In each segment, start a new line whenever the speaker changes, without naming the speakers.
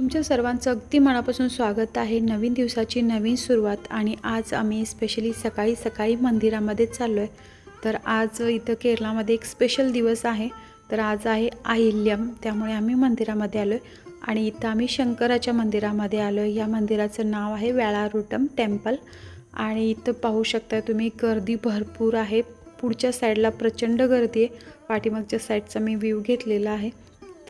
तुमच्या सर्वांचं अगदी मनापासून स्वागत आहे. नवीन दिवसाची नवीन सुरुवात आणि आज आम्ही स्पेशली सकाळी सकाळी मंदिरामध्ये चाललो आहे तर आज इथं केरळामध्ये एक स्पेशल दिवस आहे. तर आज आहे आहिल्यम त्यामुळे आम्ही मंदिरामध्ये आलो आहे आणि इथं आम्ही शंकराच्या मंदिरामध्ये आलो आहे या मंदिराचं नाव आहे वेळारुटम टेम्पल. आणि इथं पाहू शकता तुम्ही गर्दी भरपूर आहे. पुढच्या साईडला प्रचंड गर्दी आहे. पाठीमागच्या साईडचा मी व्ह्यू घेतलेला आहे.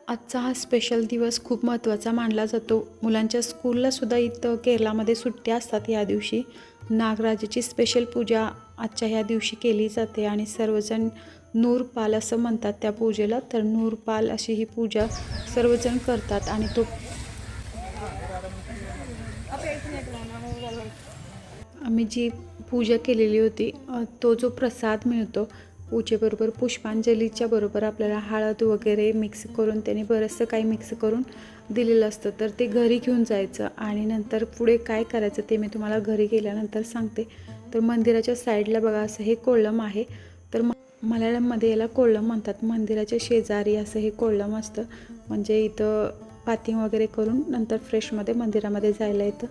आजचा हा स्पेशल दिवस खूप महत्त्वाचा मानला जातो. मुलांच्या स्कूललासुद्धा इथं केरळामध्ये सुट्ट्या असतात या दिवशी. नागराजाची स्पेशल पूजा आजच्या ह्या दिवशी केली जाते आणि सर्वजण नूरपाल असं म्हणतात त्या पूजेला. तर नूरपाल अशी ही पूजा सर्वजण करतात आणि तो आम्ही जी पूजा केलेली होती तो जो प्रसाद मिळतो पूजेबरोबर पुष्पांजलीच्या बरोबर आपल्याला हळद वगैरे मिक्स करून त्याने बरंचसं काही मिक्स करून दिलेलं असतं. तर ते घरी घेऊन जायचं आणि नंतर पुढे काय करायचं ते मी तुम्हाला घरी गेल्यानंतर सांगते. तर मंदिराच्या साईडला बघा असं हे कोळम आहे. तर म मल्याळममध्ये याला कोळम म्हणतात. मंदिराच्या शेजारी असं हे कोळम असतं. म्हणजे इथं पाथिंग वगैरे करून नंतर फ्रेशमध्ये मंदिरामध्ये जायला येतं.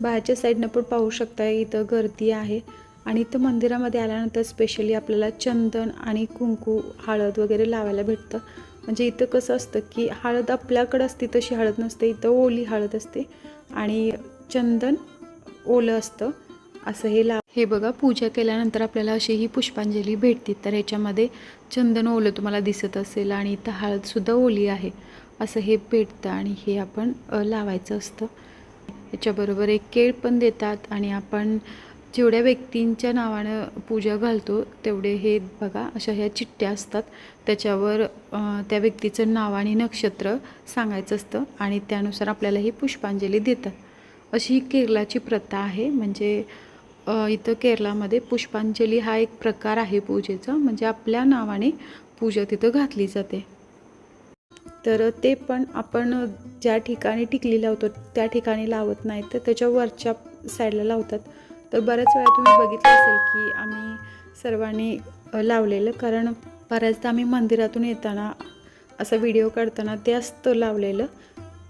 बाहेरच्या साईडनं पण पाहू शकता इथं गर्दी आहे. आणि इथं मंदिरामध्ये आल्यानंतर स्पेशली आपल्याला चंदन आणि कुंकू हळद वगैरे लावायला भेटतं. म्हणजे इथं कसं असतं की हळद आपल्याकडं असते तशी हळद नसते इथं ओली हळद असते आणि चंदन ओलं असतं असं हे ला हे बघा पूजा केल्यानंतर आपल्याला अशी ही पुष्पांजली भेटते. तर ह्याच्यामध्ये चंदन ओलं तुम्हाला दिसत असेल आणि इथं हळदसुद्धा ओली आहे असं हे भेटतं आणि हे आपण लावायचं असतं. याच्याबरोबर एक केळ पण देतात आणि आपण जेवढ्या व्यक्तींच्या नावानं पूजा घालतो तेवढे हे बघा अशा ह्या चिठ्ठ्या असतात. त्याच्यावर त्या व्यक्तीचं नाव आणि नक्षत्र सांगायचं असतं आणि त्यानुसार आपल्याला ही पुष्पांजली देतात. अशी ही केरळाची प्रथा आहे. म्हणजे इथं केरळामध्ये पुष्पांजली हा एक प्रकार आहे पूजेचा. म्हणजे आपल्या नावाने पूजा तिथं घातली जाते. तर ते पण आपण ज्या ठिकाणी टिकली लावतो त्या ठिकाणी लावत नाही तर त्याच्या वरच्या साईडला लावतात. तर बऱ्याच वेळा तुम्ही बघितलं असेल की आम्ही सर्वांनी लावलेलं कारण बऱ्याचदा आम्ही मंदिरातून येताना असा व्हिडिओ काढताना ते असतं लावलेलं.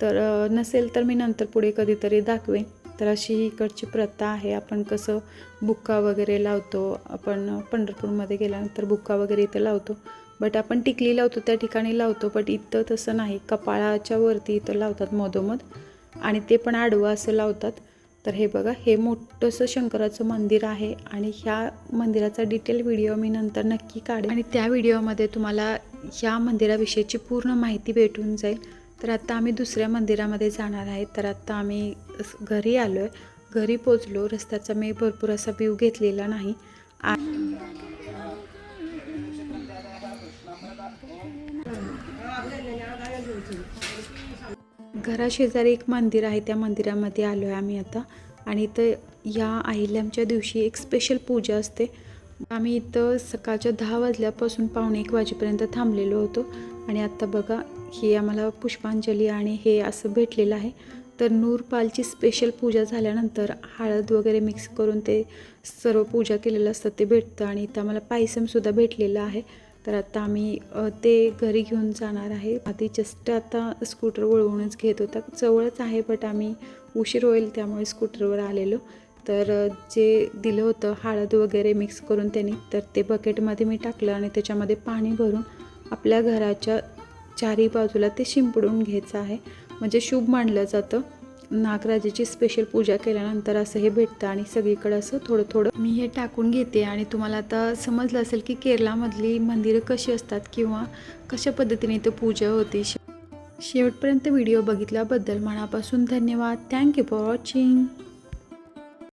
तर नसेल तर मी नंतर पुढे कधीतरी दाखवेन. तर अशी ही इकडची प्रथा आहे. आपण कसं बुक्का वगैरे लावतो आपण पंढरपूरमध्ये गेल्यानंतर बुक्का वगैरे इथं लावतो. बट आपण टिकली लावतो त्या ठिकाणी लावतो बट इथं तसं नाही. कपाळाच्या वरती इथं लावतात मधोमध आणि ते पण आडवं असं लावतात. तर हे बघा हे मोठंसं शंकराचं मंदिर आहे आणि ह्या मंदिराचा डिटेल व्हिडिओ मी नंतर नक्की काढेन. आणि त्या व्हिडिओमध्ये तुम्हाला ह्या मंदिराविषयीची पूर्ण माहिती भेटून जाईल. तर आत्ता आम्ही दुसऱ्या मंदिरामध्ये जाणार आहे. तर आत्ता आम्ही घरी आलो आहे घरी पोचलो. रस्त्याचा मी भरपूर असा व्ह्यू घेतलेला नाही. आ- घराशेजारी एक मंदिर आहे त्या मंदिरामध्ये आलो आहे आम्ही आता. आणि इथं या अहिल्यामच्या दिवशी एक स्पेशल पूजा असते. आम्ही इथं सकाळच्या दहा वाजल्यापासून पावणे एक वाजेपर्यंत थांबलेलो होतो. आणि आत्ता बघा ही आम्हाला पुष्पांजली आणि हे असं भेटलेलं आहे. तर नूरपालची स्पेशल पूजा झाल्यानंतर हळद वगैरे मिक्स करून ते सर्व पूजा केलेलं असतं ते भेटतं. आणि इथं आम्हाला पायसमसुद्धा भेटलेलं आहे. तर आता आम्ही ते घरी घेऊन जाणार आहे. आधी जस्ट आता स्कूटर वळवूनच घेत होता. जवळच आहे बट आम्ही उशीर होईल त्यामुळे स्कूटरवर आलेलो. तर जे दिलं होतं हळद वगैरे मिक्स करून त्यांनी तर ते बकेटमध्ये मी टाकलं आणि त्याच्यामध्ये पाणी भरून आपल्या घराच्या चारी बाजूला ते शिंपडून घ्यायचं आहे. म्हणजे शुभ मानलं जातं. नागराजाची स्पेशल पूजा केल्यानंतर असं हे भेटतं आणि सगळीकडे असं थोडं थोडं मी हे टाकून घेते. आणि तुम्हाला आता समजलं असेल की केरळामधली मंदिरं कशी असतात किंवा कशा पद्धतीने इथं पूजा होती. शेवटपर्यंत व्हिडिओ बघितल्याबद्दल मनापासून धन्यवाद. Thank you for watching